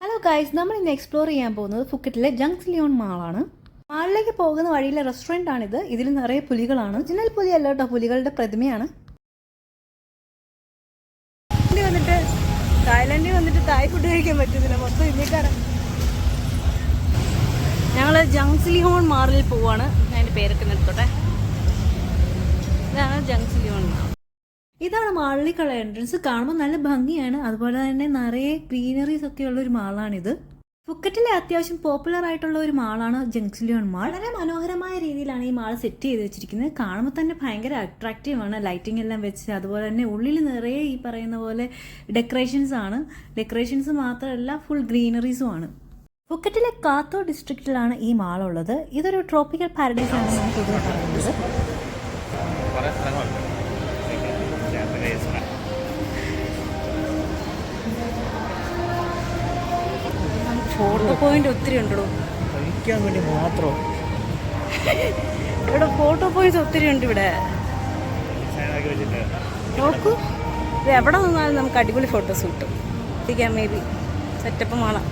Hello guys നമ്മൾ ഇന്ന് explore ചെയ്യാൻ പോകുന്നത് ഫുക്കറ്റിലെ ജങ്സ് ലിയോൺ മാളാണ് മാളിലേക്ക് പോകുന്ന വഴിയിലെ റെസ്റ്റോറന്റ് ആണിത്. ഇതിൽ നിറയെ പുലികളാണ്. ഒറിജിനൽ പുലി അല്ല കേട്ടോ പുലികളുടെ പ്രതിമയാണ്. വന്നിട്ട് തായ്ലൻഡിൽ വന്നിട്ട് തായ് ഫുഡ് കഴിക്കാൻ പറ്റുന്നില്ല മൊത്തം ഇന്ത്യക്കാരാണ് ഞങ്ങൾ ജങ്സിലിയോൺ മാറിൽ പോവാണ്. ഞാൻ അതിന്റെ പേരൊക്കെ നിർത്തോട്ടെ ഇതാണ് ജങ്സിലിയോൺ മാൾ ഇതാണ് മാളിലേക്കുള്ള എൻട്രൻസ്. കാണുമ്പോൾ നല്ല ഭംഗിയാണ്. അതുപോലെ തന്നെ നിറയെ ഗ്രീനറീസ് ഒക്കെ ഉള്ള ഒരു മാളാണിത്. ഫുക്കറ്റിലെ അത്യാവശ്യം പോപ്പുലർ ആയിട്ടുള്ള ഒരു മാളാണ് ജംഗ്സിലിയോൺ മാൾ. വളരെ മനോഹരമായ രീതിയിലാണ് ഈ മാൾ സെറ്റ് ചെയ്ത് വെച്ചിരിക്കുന്നത്. കാണുമ്പോൾ തന്നെ ഭയങ്കര അട്രാക്റ്റീവ് ആണ്. ലൈറ്റിംഗ് എല്ലാം വെച്ച് അതുപോലെ തന്നെ ഉള്ളിൽ നിറയെ ഈ പറയുന്ന പോലെ ഡെക്കറേഷൻസ് ആണ്. ഡെക്കറേഷൻസ് മാത്രമല്ല ഫുൾ ഗ്രീനറീസും ആണ്. ഫുക്കറ്റിലെ കാത്തോ ഡിസ്ട്രിക്റ്റിലാണ് ഈ മാൾ ഉള്ളത് ഇതൊരു ട്രോപ്പിക്കൽ പാരഡൈസ് ആണ് നമുക്ക് ഇവിടെ പറയുന്നത്. പോയിന്റ് ഒത്തിരി ഉണ്ടോ കഴിക്കാൻ വേണ്ടി മാത്രം. ഇവിടെ ഫോട്ടോ പോയിന്റ് ഒത്തിരി ഉണ്ട് ഇവിടെ. നോക്കൂ. ഇത് എവിടെ നിന്നാലും നമുക്ക് അടിപൊളി ഫോട്ടോസ് കിട്ടും. എത്തിക്കാൻ മേ ബി സെറ്റപ്പ് മാളാം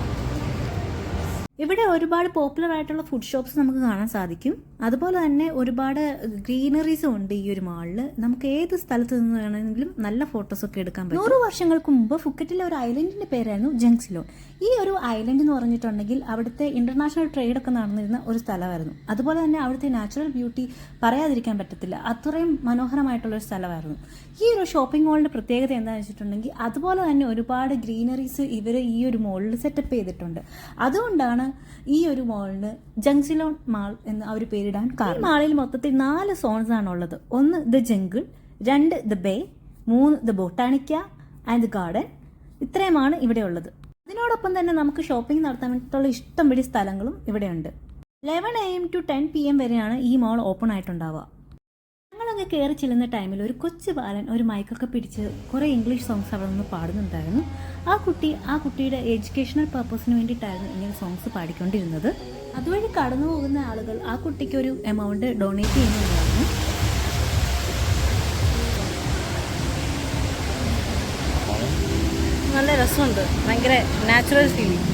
ഇവിടെ ഒരുപാട് പോപ്പുലർ ആയിട്ടുള്ള ഫുഡ് ഷോപ്സ് നമുക്ക് കാണാൻ സാധിക്കും. അതുപോലെ തന്നെ ഒരുപാട് ഗ്രീനറീസും ഉണ്ട് ഈ ഒരു മാളിൽ നമുക്ക് ഏത് സ്ഥലത്ത് നിന്ന് വേണമെങ്കിലും നല്ല ഫോട്ടോസ് ഒക്കെ എടുക്കാൻ പറ്റും. നൂറ് വർഷങ്ങൾക്ക് മുമ്പ് ഫുക്കറ്റിലെ ഒരു ഐലൻഡിന്റെ പേരായിരുന്നു ജംഗ്സിലോൺ ഈ ഒരു ഐലൻഡ് എന്ന് പറഞ്ഞിട്ടുണ്ടെങ്കിൽ അവിടുത്തെ ഇന്റർനാഷണൽ ട്രേഡ് ഒക്കെ നടന്നിരുന്ന ഒരു സ്ഥലമായിരുന്നു. അതുപോലെ തന്നെ അവിടുത്തെ നാച്ചുറൽ ബ്യൂട്ടി പറയാതിരിക്കാൻ പറ്റത്തില്ല. അത്രയും മനോഹരമായിട്ടുള്ള ഒരു സ്ഥലമായിരുന്നു. ഈ ഒരു ഷോപ്പിംഗ് മാളിന്റെ പ്രത്യേകത എന്താണെന്ന് വെച്ചിട്ടുണ്ടെങ്കിൽ അതുപോലെ തന്നെ ഒരുപാട് ഗ്രീനറീസ് ഇവർ ഈ ഒരു മോളിൽ സെറ്റപ്പ് ചെയ്തിട്ടുണ്ട്. അതുകൊണ്ടാണ് ഈ ഒരു മാളിന് ജംഗ്സിലോൺ മാൾ എന്ന് അവർ പേരിടാൻ കാരണം. ഈ മാളിൽ മൊത്തത്തിൽ നാല് സോൺസ് ആണ് ഉള്ളത് ഒന്ന് ദ ജംഗിൾ രണ്ട് ദ ബേ മൂന്ന് the botanica and the garden ഇത്രയുമാണ് ഇവിടെ ഉള്ളത് അതിനോടൊപ്പം തന്നെ നമുക്ക് ഷോപ്പിംഗ് നടത്താൻ വേണ്ടിയിട്ടുള്ള ഇഷ്ടം പിടി സ്ഥലങ്ങളും ഇവിടെയുണ്ട്. Eleven A M to ten P M വരെയാണ് ഈ മാൾ ഓപ്പൺ ആയിട്ടുണ്ടാവുക. ഞങ്ങളങ്ങ് കയറി ചെല്ലുന്ന ടൈമിൽ ഒരു കൊച്ചു ബാലൻ ഒരു മൈക്കൊക്കെ പിടിച്ച് കുറേ ഇംഗ്ലീഷ് സോങ്സ് അവിടെ നിന്ന് പാടുന്നുണ്ടായിരുന്നു. ആ കുട്ടി ആ കുട്ടിയുടെ എഡ്യൂക്കേഷണൽ പർപ്പസിന് വേണ്ടിയിട്ടായിരുന്നു ഇങ്ങനെ സോങ്സ് പാടിക്കൊണ്ടിരുന്നത്. അതുവഴി കടന്നു പോകുന്ന ആളുകൾ ആ കുട്ടിക്ക് ഒരു എമൗണ്ട് ഡൊണേറ്റ് ചെയ്യുന്നുണ്ടായിരുന്നു. നല്ല രസമുണ്ട്. ഭയങ്കര നാച്ചുറൽ ഫീലിംഗ്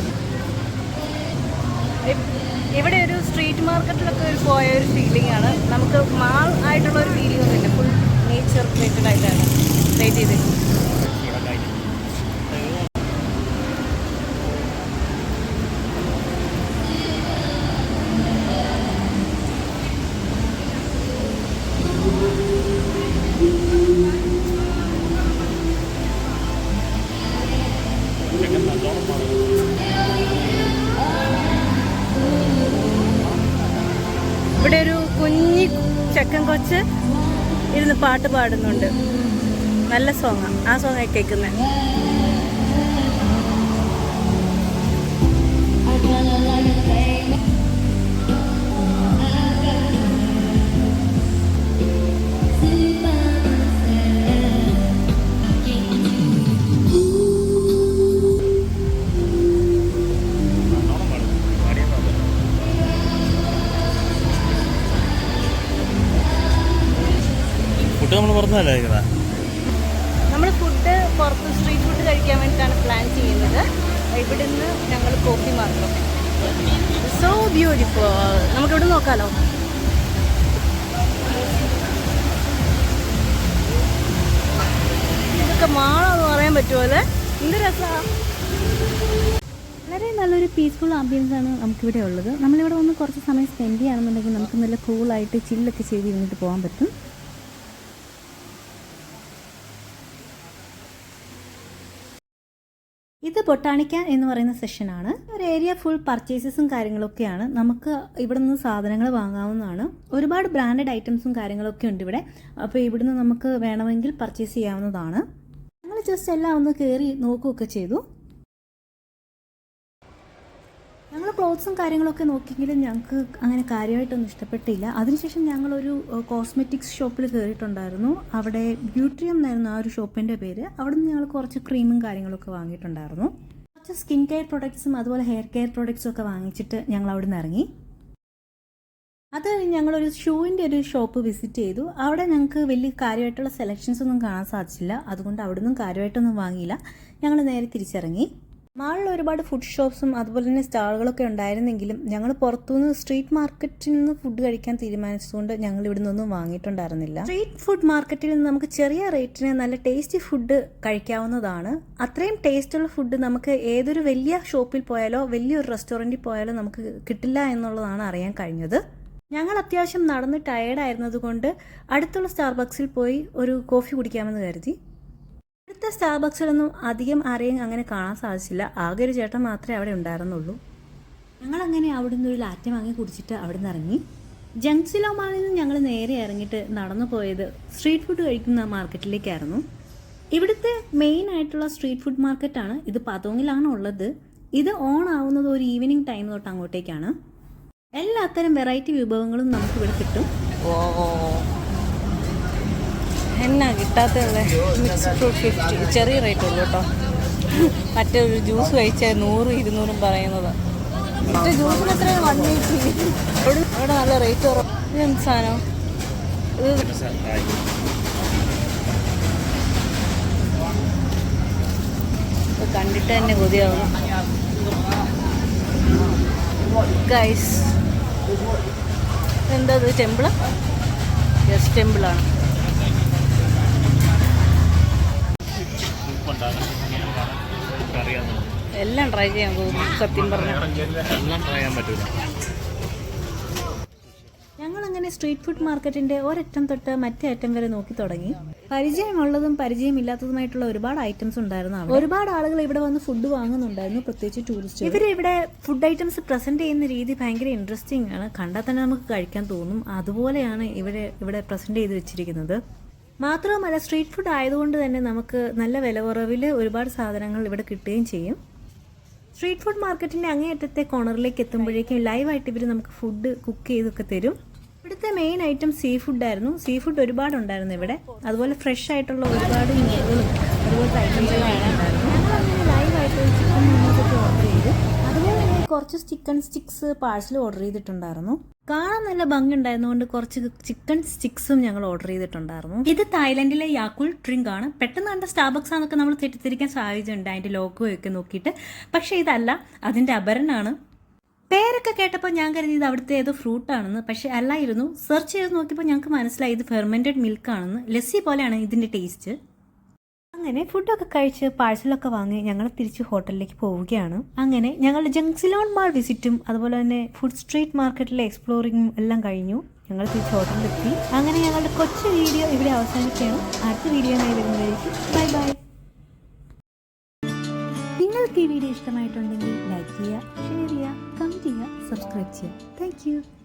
ഇവിടെ ഒരു സ്ട്രീറ്റ് മാർക്കറ്റിലൊക്കെ ഒരു പോയ ഒരു ഫീലിംഗ് ആണ്. നമുക്ക് മാൾ ആയിട്ടുള്ള ഒരു ഫീലിംഗ് ഒന്നുമില്ല. ഫുൾ നേച്ചർ റിലേറ്റഡ് ആയിട്ടാണ് ക്രിയേറ്റ് ചെയ്തിരിക്കുന്നത്. Thank മാറും ഇവിടെ ഒരു കുഞ്ഞി ചെക്കൻ കൊച്ച് ഇരുന്ന് പാട്ട് പാടുന്നുണ്ട്. നല്ല സോങ്ങാണ് ആ. സോങ് കേൾക്കുന്നത് പുറത്തുനിന്നല്ല കഴിക്കുന്നത് നമ്മൾ ഫുഡ് പുറത്ത് സ്ട്രീറ്റ് ഫുഡ് കഴിക്കാൻ വേണ്ടിയിട്ടാണ് പ്ലാൻ ചെയ്യുന്നത്. ഇവിടെ നിന്ന് ഞങ്ങൾ കോഫി മാത്രം സോ ബ്യൂട്ടിഫുൾ നമുക്കിവിടെ നോക്കാലോ. ഇതൊക്കെ മാളാന്ന് പറയാൻ പറ്റുമല്ലേ? എന്ത് രസമാണ് വളരെ നല്ലൊരു പീസ്ഫുൾ ആംബിയൻസ് ആണ് നമുക്കിവിടെ ഉള്ളത്. നമ്മളിവിടെ വന്ന് കുറച്ച് സമയം സ്പെൻഡ് ചെയ്യുകയാണെന്നുണ്ടെങ്കിൽ നമുക്ക് നല്ല കൂളായിട്ട് ചില്ലൊക്കെ ചെയ്ത് ഇരുന്നിട്ട് പോകാൻ പറ്റും ഇത് ബൊട്ടാണിക്ക എന്ന് പറയുന്ന സെഷനാണ് ഒരു ഏരിയ ഫുൾ പർച്ചേസസും കാര്യങ്ങളൊക്കെയാണ്. നമുക്ക് ഇവിടെ നിന്ന് സാധനങ്ങൾ വാങ്ങാവുന്നതാണ്. ഒരുപാട് ബ്രാൻഡഡ് ഐറ്റംസും കാര്യങ്ങളൊക്കെ ഉണ്ട് ഇവിടെ. അപ്പോൾ ഇവിടുന്ന് നമുക്ക് വേണമെങ്കിൽ പർച്ചേസ് ചെയ്യാവുന്നതാണ്. ഞങ്ങൾ ജസ്റ്റ് എല്ലാം ഒന്ന് കയറി നോക്കുകയൊക്കെ ചെയ്തു. ഞങ്ങൾ ക്ലോത്ത്സും കാര്യങ്ങളൊക്കെ നോക്കിയെങ്കിലും ഞങ്ങൾക്ക് അങ്ങനെ കാര്യമായിട്ടൊന്നും ഇഷ്ടപ്പെട്ടില്ല. അതിനുശേഷം ഞങ്ങളൊരു കോസ്മെറ്റിക്സ് ഷോപ്പിൽ കയറിയിട്ടുണ്ടായിരുന്നു അവിടെ ബ്യൂട്രിയം എന്നായിരുന്നു ആ ഒരു ഷോപ്പിന്റെ പേര്. അവിടെ നിന്ന് ഞങ്ങൾ കുറച്ച് ക്രീമും കാര്യങ്ങളൊക്കെ വാങ്ങിയിട്ടുണ്ടായിരുന്നു. കുറച്ച് സ്കിൻ കെയർ പ്രൊഡക്ട്സും അതുപോലെ ഹെയർ കെയർ പ്രൊഡക്ട്സും ഒക്കെ വാങ്ങിച്ചിട്ട് ഞങ്ങൾ അവിടെ നിന്ന് ഇറങ്ങി. അത് കഴിഞ്ഞ് ഞങ്ങളൊരു ഷൂവിന്റെ ഒരു ഷോപ്പ് വിസിറ്റ് ചെയ്തു. അവിടെ ഞങ്ങൾക്ക് വലിയ കാര്യമായിട്ടുള്ള സെലക്ഷൻസ് ഒന്നും കാണാൻ സാധിച്ചില്ല. അതുകൊണ്ട് അവിടെ നിന്നും കാര്യമായിട്ടൊന്നും വാങ്ങിയില്ല. ഞങ്ങൾ നേരെ തിരിച്ചിറങ്ങി. മാളിൽ ഒരുപാട് ഫുഡ് ഷോപ്സും അതുപോലെ തന്നെ സ്റ്റാളുകളൊക്കെ ഉണ്ടായിരുന്നെങ്കിലും ഞങ്ങൾ പുറത്തുനിന്ന് സ്ട്രീറ്റ് മാർക്കറ്റിൽ നിന്ന് ഫുഡ് കഴിക്കാൻ തീരുമാനിച്ചതുകൊണ്ട് ഞങ്ങൾ ഇവിടെ നിന്നൊന്നും വാങ്ങിയിട്ടുണ്ടായിരുന്നില്ല. സ്ട്രീറ്റ് ഫുഡ് മാർക്കറ്റിൽ നിന്ന് നമുക്ക് ചെറിയ റേറ്റിന് നല്ല ടേസ്റ്റി ഫുഡ് കഴിക്കാവുന്നതാണ്. അത്രയും ടേസ്റ്റുള്ള ഫുഡ് നമുക്ക് ഏതൊരു വലിയ ഷോപ്പിൽ പോയാലോ വലിയൊരു റെസ്റ്റോറന്റിൽ പോയാലോ നമുക്ക് കിട്ടില്ല എന്നുള്ളതാണ് അറിയാൻ കഴിഞ്ഞത്. ഞങ്ങൾ അത്യാവശ്യം നടന്ന് ടയേർഡ് ആയിരുന്നതുകൊണ്ട് അടുത്തുള്ള സ്റ്റാർബക്സിൽ പോയി ഒരു കോഫി കുടിക്കാമെന്ന് കരുതി. അടുത്ത സ്റ്റാർബക്സിലൊന്നും അധികം ആരെയും അങ്ങനെ കാണാൻ സാധിച്ചില്ല. ആകെ ഒരു ചേട്ടൻ മാത്രമേ അവിടെ ഉണ്ടായിരുന്നുള്ളൂ. ഞങ്ങൾ അങ്ങനെ അവിടെ നിന്ന് ഒരു ലാറ്റം വാങ്ങി കുടിച്ചിട്ട് അവിടെ നിന്ന് ഇറങ്ങി. ജംഗ്സിലോ മാളിൽ നിന്ന് ഞങ്ങൾ നേരെ ഇറങ്ങിയിട്ട് നടന്നു പോയത് സ്ട്രീറ്റ് ഫുഡ് കഴിക്കുന്ന മാർക്കറ്റിലേക്കായിരുന്നു. ഇവിടുത്തെ മെയിൻ ആയിട്ടുള്ള സ്ട്രീറ്റ് ഫുഡ് മാർക്കറ്റാണ്. ഇത് പതോങ്ങിലാണ് ഉള്ളത്. ഇത് ഓൺ ആവുന്നത് ഒരു ഈവനിങ് ടൈം തൊട്ട് അങ്ങോട്ടേക്കാണ്. എല്ലാത്തരം വെറൈറ്റി വിഭവങ്ങളും നമുക്ക് ഇവിടെ കിട്ടും ഓ. എന്നാ കിട്ടാത്തുള്ള മിക്സ് ഫ്രൂട്ട് ഫിഫ്റ്റി ചെറിയ റേറ്റ് ഉള്ളൂ കേട്ടോ. മറ്റേ ഒരു ജ്യൂസ് കഴിച്ചാൽ നൂറും ഇരുന്നൂറും പറയുന്നത്. മറ്റേ ജ്യൂസിന് എത്ര വൺ എയ്റ്റി അവിടെ അവിടെ നല്ല റേറ്റ് കുറവ്. എന്ത് സാധനം? ഇത് കണ്ടിട്ട് തന്നെ കൊതിയാവുന്നു ഗൈസ് എന്താ ഇത്? ടെമ്പിൾ യെസ് ടെമ്പിളാണ് എല്ലാം ട്രൈ ചെയ്യാൻ പോകുന്നു സത്യം പറഞ്ഞു. എല്ലാം ട്രൈ ചെയ്യാൻ പറ്റൂല. അങ്ങനെ സ്ട്രീറ്റ് ഫുഡ് മാർക്കറ്റിന്റെ ഒരറ്റം തൊട്ട് മറ്റേ അറ്റം വരെ നോക്കി തുടങ്ങി. പരിചയമുള്ളതും പരിചയമില്ലാത്തതുമായിട്ടുള്ള ഒരുപാട് ഐറ്റംസ് ഉണ്ടായിരുന്നു ഒരുപാട് ആളുകൾ ഇവിടെ വന്ന് ഫുഡ് വാങ്ങുന്നുണ്ടായിരുന്നു പ്രത്യേകിച്ച് ടൂറിസ്റ്റ് ഇവർ ഇവിടെ ഫുഡ് ഐറ്റംസ് പ്രസന്റ് ചെയ്യുന്ന രീതി ഭയങ്കര ഇൻട്രസ്റ്റിംഗ് ആണ്. കണ്ടാൽ തന്നെ നമുക്ക് കഴിക്കാൻ തോന്നും. അതുപോലെയാണ് ഇവിടെ ഇവിടെ പ്രസന്റ് ചെയ്ത് വെച്ചിരിക്കുന്നത്. മാത്രവുമല്ല സ്ട്രീറ്റ് ഫുഡ് ആയതുകൊണ്ട് തന്നെ നമുക്ക് നല്ല വില കുറവിൽ ഒരുപാട് സാധനങ്ങൾ ഇവിടെ കിട്ടുകയും ചെയ്യും. സ്ട്രീറ്റ് ഫുഡ് മാർക്കറ്റിന്റെ അങ്ങേയറ്റത്തെ കോണറിലേക്ക് എത്തുമ്പോഴേക്കും ലൈവായിട്ട് ഇവർ നമുക്ക് ഫുഡ് കുക്ക് ചെയ്തൊക്കെ തരും. ഇവിടുത്തെ മെയിൻ ഐറ്റം സീ ഫുഡായിരുന്നു സീ ഫുഡ് ഒരുപാട് ഉണ്ടായിരുന്നു ഇവിടെ. അതുപോലെ ഫ്രഷ് ആയിട്ടുള്ള ഒരുപാട് മീനുകളും അതുപോലത്തെ ഐറ്റംസുകളും ഉണ്ടായിരുന്നു കുറച്ച് ചിക്കൻ സ്റ്റിക്സ് പാഴ്സൽ ഓർഡർ ചെയ്തിട്ടുണ്ടായിരുന്നു. കാണാൻ നല്ല ഭംഗി ഉണ്ടായിരുന്നുകൊണ്ട് കുറച്ച് ചിക്കൻ സ്റ്റിക്സും ഞങ്ങൾ ഓർഡർ ചെയ്തിട്ടുണ്ടായിരുന്നു. ഇത് തായ്ലൻഡിലെ യാക്കുൾ ഡ്രിങ്ക് ആണ്. പെട്ടെന്ന് കണ്ട സ്റ്റാർബക്സ് ആണെന്നൊക്കെ നമ്മൾ തെറ്റിദ്ധരിക്കാൻ സാധ്യതയുണ്ട് അതിന്റെ ലോഗോ ഒക്കെ നോക്കിയിട്ട്. പക്ഷെ ഇതല്ല അതിന്റെ അപരനാണ്. പേരൊക്കെ കേട്ടപ്പോൾ ഞാൻ കരുതി ഇത് അവിടുത്തെ ഏതോ ഫ്രൂട്ട് ആണെന്ന്. പക്ഷെ അല്ലായിരുന്നു. സെർച്ച് ചെയ്ത് നോക്കിയപ്പോൾ ഞങ്ങൾക്ക് മനസ്സിലായി ഇത് ഫെർമെന്റഡ് മിൽക്ക് ആണെന്ന്. ലസ്സി പോലെയാണ് ഇതിന്റെ ടേസ്റ്റ് അങ്ങനെ ഫുഡൊക്കെ കഴിച്ച് പാഴ്സലൊക്കെ വാങ്ങി ഞങ്ങൾ തിരിച്ച് ഹോട്ടലിലേക്ക് പോവുകയാണ്. അങ്ങനെ ഞങ്ങൾ ജംഗ്സിലോൺ മാൾ വിസിറ്റും അതുപോലെ തന്നെ ഫുഡ് സ്ട്രീറ്റ് മാർക്കറ്റിലെ എക്സ്പ്ലോറിംഗും എല്ലാം കഴിഞ്ഞു. ഞങ്ങൾ തിരിച്ച് ഹോട്ടലിലെത്തി അങ്ങനെ ഞങ്ങളുടെ കൊച്ചു വീഡിയോ ഇവിടെ അവസാനിക്കുകയാണ്. അടുത്ത വീഡിയോയുമായി വരുന്നതായിരിക്കും. ബൈ ബൈ നിങ്ങൾക്ക് ഈ വീഡിയോ ഇഷ്ടമായിട്ടുണ്ടെങ്കിൽ ലൈക്ക് ചെയ്യുക ഷെയർ ചെയ്യുക കമന്റ് ചെയ്യുക സബ്സ്ക്രൈബ് ചെയ്യുക. താങ്ക്